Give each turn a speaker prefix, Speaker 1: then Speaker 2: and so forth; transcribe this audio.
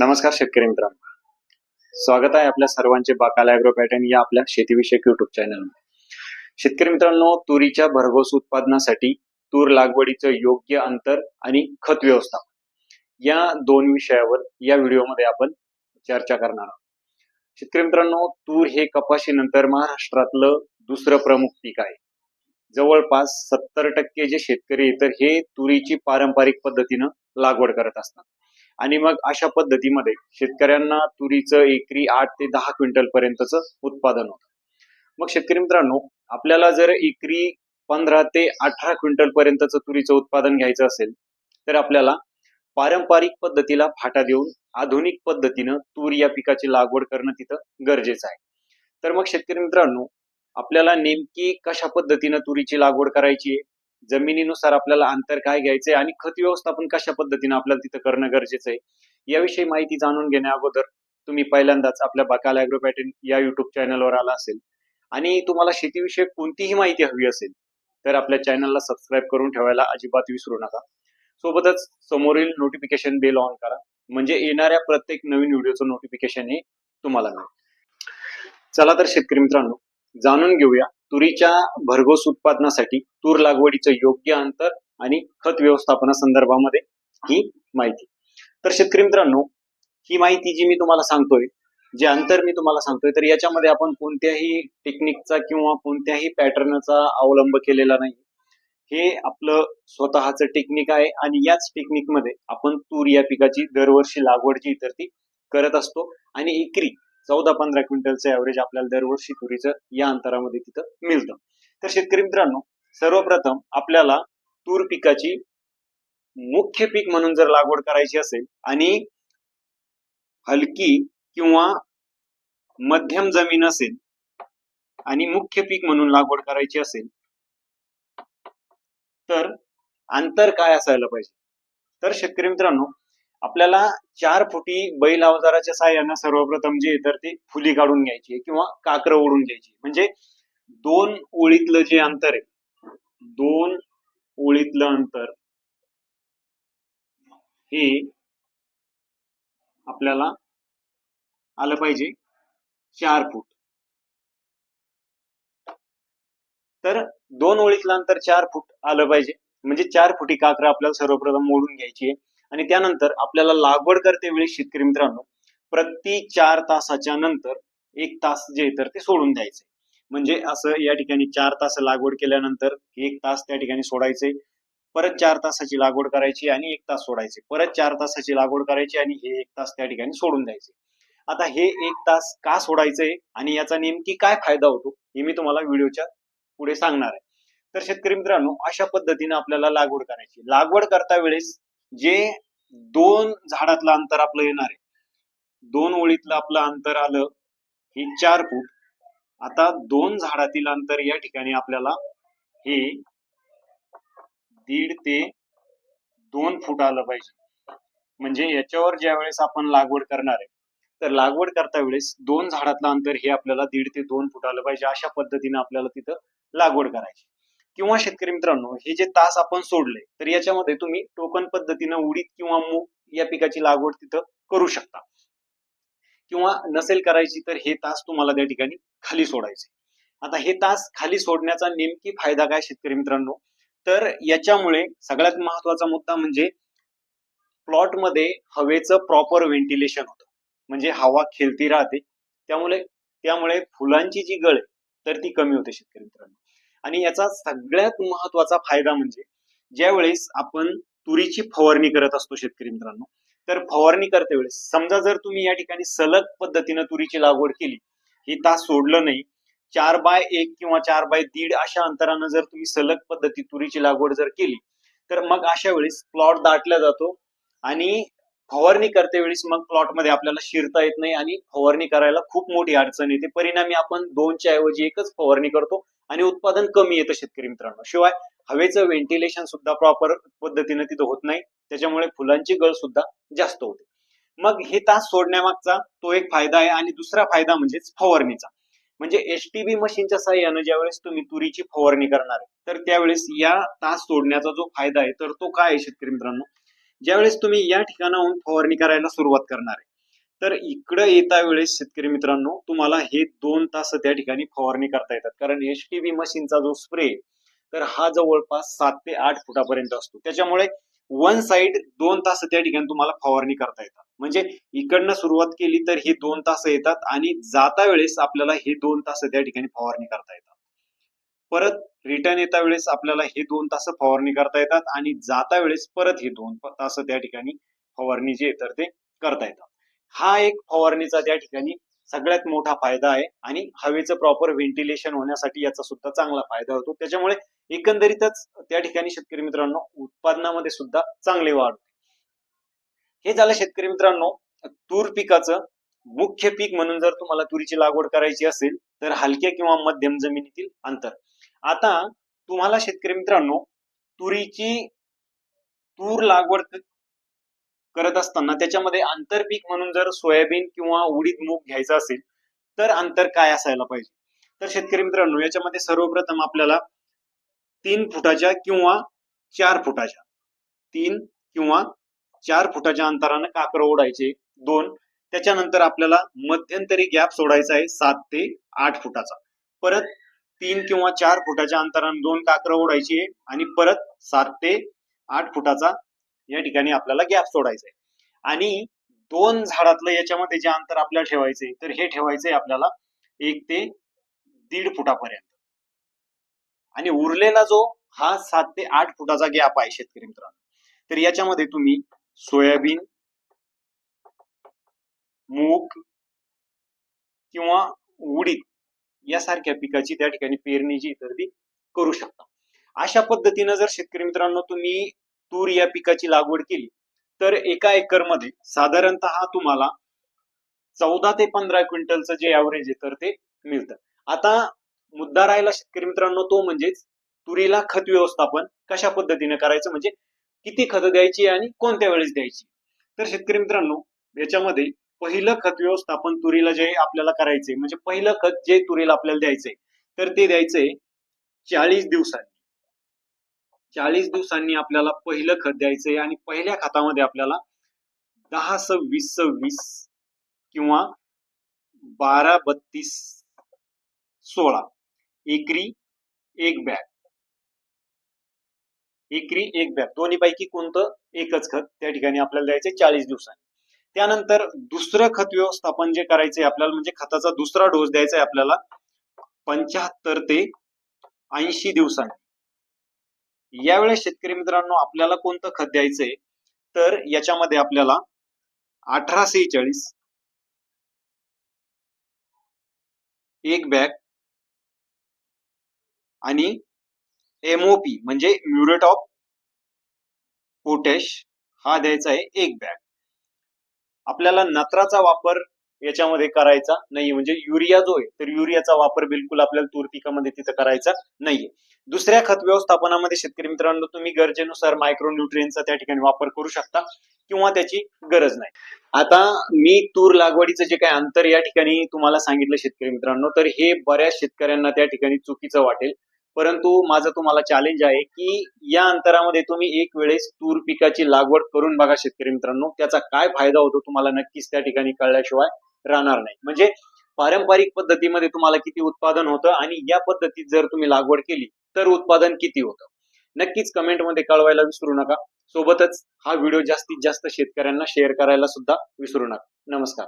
Speaker 1: नमस्कार शेतकरी मित्रांनो. स्वागत आहे आपल्या सर्वांचे बाकाल अॅग्रो पॅटर्न या आपल्या शेतीविषयक युट्यूब चॅनलमध्ये शेतकरी मित्रांनो तुरीच्या भरघोस उत्पादनासाठी तूर लागवडीचं योग्य अंतर आणि खत व्यवस्थापन. या दोन विषयावर या व्हिडिओमध्ये आपण चर्चा करणार आहोत. शेतकरी मित्रांनो तूर हे कपाशीनंतर महाराष्ट्रातलं दुसरं प्रमुख पीक आहे. जवळपास सत्तर टक्के जे शेतकरी आहेत, तर हे तुरीची पारंपरिक पद्धतीनं लागवड करत असतात. आणि मग अशा पद्धतीमध्ये शेतकऱ्यांना तुरीचं एकरी आठ ते दहा क्विंटल पर्यंतच उत्पादन होतं. मग शेतकरी मित्रांनो आपल्याला जर एकरी पंधरा ते अठरा क्विंटल पर्यंतचं तुरीचं उत्पादन घ्यायचं असेल तर आपल्याला पारंपरिक पद्धतीला फाटा देऊन आधुनिक पद्धतीनं तूर या पिकाची लागवड करणं तिथं गरजेचं आहे. तर मग शेतकरी मित्रांनो आपल्याला नेमकी कशा पद्धतीनं तुरीची लागवड करायची आहे? जमिनीनुसार आपल्याला अंतर काय घ्यायचंय आणि खत व्यवस्थापन कशा पद्धतीने आपल्याला तिथं करणं गरजेचं आहे याविषयी माहिती जाणून घेण्या अगोदर तुम्ही पहिल्यांदाच आपल्या बकाल अॅग्रोपॅटिन या युट्यूब चॅनलवर आला असेल. आणि तुम्हाला शेतीविषयी कोणतीही माहिती हवी असेल तर आपल्या चॅनलला सबस्क्राईब करून ठेवायला अजिबात विसरू नका. सोबतच समोरील नोटिफिकेशन बेल ऑन करा म्हणजे येणाऱ्या प्रत्येक नवीन व्हिडिओचं नोटिफिकेशन हे तुम्हाला मिळेल. चला तर शेतकरी मित्रांनो जाणून घेऊया तुरीच्या भरघोस उत्पादनासाठी तूर लागवडीचं योग्य अंतर आणि खत व्यवस्थापना संदर्भामध्ये ही माहिती. तर शेतकरी मित्रांनो ही माहिती जी मी तुम्हाला सांगतोय जे अंतर मी तुम्हाला सांगतोय तर याच्यामध्ये आपण कोणत्याही टेक्निकचा किंवा कोणत्याही पॅटर्नचा अवलंब केलेला नाही. हे आपलं स्वतःचं टेक्निक आहे आणि याच टेक्निकमध्ये आपण तूर या पिकाची दरवर्षी लागवड जी तर ती करत असतो. आणि एकरी चौदा पंधरा क्विंटलचं ऍव्हरेज आपल्याला दरवर्षी तुरीचं या अंतरामध्ये तिथं मिळतं. तर शेतकरी मित्रांनो सर्वप्रथम आपल्याला तूर पिकाची मुख्य पीक म्हणून जर लागवड करायची असेल आणि हलकी किंवा मध्यम जमीन असेल आणि मुख्य पीक म्हणून लागवड करायची असेल तर अंतर काय असायला पाहिजे? तर शेतकरी मित्रांनो आपल्याला चार फुटी बैल अवजाराच्या साह्यानं सर्वप्रथम जे तर ते फुली काढून घ्यायची किंवा काकर ओढून घ्यायची म्हणजे दोन ओळीतलं जे अंतर आहे दोन ओळीतलं अंतर हे आपल्याला आलं पाहिजे चार फूट. तर दोन ओळीतलं अंतर चार फूट आलं पाहिजे. म्हणजे चार फुटी काकर आपल्याला सर्वप्रथम मोडून घ्यायची आहे. आणि त्यानंतर आपल्याला लागवड करते वेळी शेतकरी मित्रांनो प्रति चार तासाच्या नंतर एक तास जे तर ते सोडून द्यायचे. म्हणजे असं या ठिकाणी चार तास लागवड केल्यानंतर एक तास त्या ठिकाणी सोडायचे परत चार तासाची लागवड करायची आणि एक तास सोडायचे. परत चार तासाची लागवड करायची आणि हे एक तास त्या ठिकाणी सोडून द्यायचे. आता हे एक तास का सोडायचंय आणि याचा नेमकी काय फायदा होतो हे मी तुम्हाला व्हिडिओच्या पुढे सांगणार आहे. तर शेतकरी मित्रांनो अशा पद्धतीने आपल्याला लागवड करायची. लागवड करता वेळेस जे दोन झाडातलं अंतर आपलं येणार आहे. दोन ओळीतलं आपलं अंतर आलं हे चार फूट. आता दोन झाडातील अंतर या ठिकाणी आपल्याला हे दीड ते दोन फूट आलं पाहिजे. म्हणजे याच्यावर ज्या वेळेस आपण लागवड करणार आहे तर लागवड करता वेळेस दोन झाडातलं अंतर हे आपल्याला दीड ते दोन फूट आलं पाहिजे. अशा पद्धतीने आपल्याला तिथं लागवड करायची. किंवा शेतकरी मित्रांनो हे जे तास आपण सोडले तर याच्यामध्ये तुम्ही टोकन पद्धतीनं उडीद किंवा मूग या पिकाची लागवड तिथं करू शकता. किंवा नसेल करायची तर हे तास तुम्हाला त्या ठिकाणी खाली सोडायचे. आता हे तास खाली सोडण्याचा नेमकी फायदा काय शेतकरी मित्रांनो? तर याच्यामुळे सगळ्यात महत्त्वाचा मुद्दा म्हणजे प्लॉटमध्ये हवेचं प्रॉपर व्हेंटिलेशन होतं. म्हणजे हवा खेळती राहते. त्यामुळे त्यामुळे फुलांची जी गळ तर ती कमी होते शेतकरी मित्रांनो. आणि याचा सगळ्यात महत्त्वाचा फायदा म्हणजे ज्या वेळेस आपण तुरीची फवारणी करत असतो शेतकरी मित्रांनो तर फवारणी करते वेळेस समजा जर तुम्ही या ठिकाणी सलग पद्धतीनं तुरीची लागवड केली ही तास सोडलं नाही चार बाय एक किंवा चार बाय दीड अशा अंतरानं जर तुम्ही सलग पद्धती तुरीची लागवड जर केली तर मग अशा वेळेस प्लॉट दाटला जातो आणि फवारणी करते वेळेस मग प्लॉटमध्ये आपल्याला शिरता येत नाही आणि फवारणी करायला खूप मोठी अडचण येते. परिणामी आपण दोनच्या ऐवजी एकच फवारणी करतो आणि उत्पादन कमी येतं शेतकरी मित्रांनो. शिवाय हवेचं व्हेंटिलेशन सुद्धा प्रॉपर पद्धतीने तिथं होत नाही. त्याच्यामुळे फुलांची गळ सुद्धा जास्त होते. मग हे तास सोडण्यामागचा तो एक फायदा आहे आणि दुसरा फायदा म्हणजेच फवारणीचा. म्हणजे एसटीबी मशीनच्या साह्यानं ज्यावेळेस तुम्ही तुरीची फवारणी करणार आहे तर त्यावेळेस या तास सोडण्याचा जो फायदा आहे तर तो काय आहे शेतकरी मित्रांनो? ज्यावेळेस तुम्ही या ठिकाणाहून फवारणी करायला सुरुवात करणार आहे तर इकडं येता वेळेस शेतकरी मित्रांनो तुम्हाला हे दोन तास त्या ठिकाणी फवारणी करता येतात. कारण एच टी मशीनचा जो स्प्रे तर हा जवळपास सात ते आठ फुटापर्यंत असतो. त्याच्यामुळे वन साइड दोन तास त्या ठिकाणी तुम्हाला फवारणी करता येतात. म्हणजे इकडनं सुरुवात केली तर हे दोन तास येतात आणि जाता वेळेस आपल्याला हे दोन तास त्या ठिकाणी फवारणी करता येतात. परत रिटर्न येता वेळेस आपल्याला हे दोन तास फवारणी करता येतात आणि जाता वेळेस परत हे दोन तास त्या ठिकाणी फवारणी जे तर ते करता येतात. हा एक फवारणीचा त्या ठिकाणी सगळ्यात मोठा फायदा आहे आणि हवेचं प्रॉपर व्हेंटिलेशन होण्यासाठी याचा सुद्धा चांगला फायदा होतो. त्याच्यामुळे एकंदरीतच त्या ठिकाणी शेतकरी मित्रांनो उत्पादनामध्ये सुद्धा चांगली वाढ होते. हे झालं शेतकरी मित्रांनो तूर पिकाचं मुख्य पीक म्हणून जर तुम्हाला तुरीची लागवड करायची असेल तर हलक्या किंवा मध्यम जमिनीतील अंतर. आता तुम्हाला शेतकरी मित्रांनो तुरीची तूर लागवड करत असताना त्याच्यामध्ये आंतरपीक म्हणून जर सोयाबीन किंवा उडीद मूग घ्यायचा असेल तर अंतर काय असायला पाहिजे? तर शेतकरी मित्रांनो याच्यामध्ये सर्वप्रथम आपल्याला तीन फुटाच्या किंवा चार फुटाच्या तीन किंवा चार फुटाच्या अंतरानं काकर ओढायचे दोन. त्याच्यानंतर आपल्याला मध्यंतरी गॅप सोडायचा आहे सात ते आठ फुटाचा. परत तीन किंवा चार फुटाच्या अंतरानं दोन काकर ओढायची आणि परत सात ते आठ फुटाचा या ठिकाणी आपल्याला गॅप सोडायचा आहे आणि दोन झाडातलं याच्यामध्ये जे अंतर आपल्याला ठेवायचंय तर हे ठेवायचंय आपल्याला एक ते दीड फुटापर्यंत. आणि उरलेला जो हा सात ते आठ फुटाचा गॅप आहे शेतकरी मित्रांनो. तर याच्यामध्ये तुम्ही सोयाबीन मूग किंवा उडीद यासारख्या पिकाची त्या ठिकाणी पेरणीची जी करू शकता. अशा पद्धतीनं जर शेतकरी मित्रांनो तुम्ही तूर या पिकाची लागवड केली. तर एका एकरमध्ये साधारणतः तुम्हाला चौदा ते पंधरा क्विंटलचं जे ऍव्हरेज आहे तर ते मिळतं. आता मुद्दा राहिला शेतकरी मित्रांनो तो म्हणजेच तुरीला खत व्यवस्थापन कशा पद्धतीने करायचं? म्हणजे किती खत द्यायची आणि कोणत्या वेळेस द्यायची? तर शेतकरी मित्रांनो याच्यामध्ये पहिलं खत व्यवस्थापन तुरीला जे आपल्याला करायचंय म्हणजे पहिलं खत जे तुरीला आपल्याला द्यायचंय तर ते द्यायचंय चाळीस दिवसांनी. चाळीस दिवसांनी आपल्याला पहिलं खत द्यायचंय आणि पहिल्या खतामध्ये आपल्याला दहा सव्वीस सव्वीस किंवा बारा बत्तीस सोळा एकरी एक बॅग. एकरी एक बॅग. दोन्ही पैकी कोणतं एकच खत त्या ठिकाणी आपल्याला द्यायचंय चाळीस दिवसांनी. त्यानंतर दुसरं खत व्यवस्थापन जे करायचंय आपल्याला म्हणजे खताचा दुसरा डोस द्यायचा आहे आपल्याला पंच्याहत्तर ते ऐंशी दिवसांनी. यावेळेस शेतकरी मित्रांनो आपल्याला कोणतं खत द्यायचंय? तर याच्यामध्ये आपल्याला अठरा सेहेचाळीस एक बॅग आणि एमओपी म्हणजे म्युरेट ऑफ पोटॅश हा द्यायचा आहे एक बॅग. आपल्याला नत्राचा वापर याच्यामध्ये करायचा नाही म्हणजे युरिया जो आहे तर युरियाचा वापर बिलकुल आपल्याला तूर पिकामध्ये तिथं करायचा नाहीये. दुसऱ्या खत व्यवस्थापनामध्ये शेतकरी मित्रांनो तुम्ही गरजेनुसार मायक्रो न्यूट्रियनचा त्या ठिकाणी वापर करू शकता किंवा त्याची गरज नाही. आता मी तूर लागवडीचं जे काही अंतर या ठिकाणी तुम्हाला सांगितलं शेतकरी मित्रांनो तर हे बऱ्याच शेतकऱ्यांना त्या ठिकाणी चुकीचं वाटेल. परंतु माझं तुम्हाला चॅलेंज आहे की या अंतरामध्ये तुम्ही एक वेळेस तूर पिकाची लागवड करून बघा शेतकरी मित्रांनो त्याचा काय फायदा होतो तुम्हाला नक्कीच त्या ठिकाणी कळल्याशिवाय. राहणार नाही. म्हणजे पारंपरिक पद्धतीमध्ये तुम्हाला किती उत्पादन होतं आणि या पद्धतीत जर तुम्ही लागवड केली तर उत्पादन किती होतं? नक्कीच कमेंटमध्ये कळवायला विसरू नका. सोबतच हा व्हिडिओ जास्तीत जास्त शेतकऱ्यांना शेअर करायला सुद्धा विसरू नका. नमस्कार.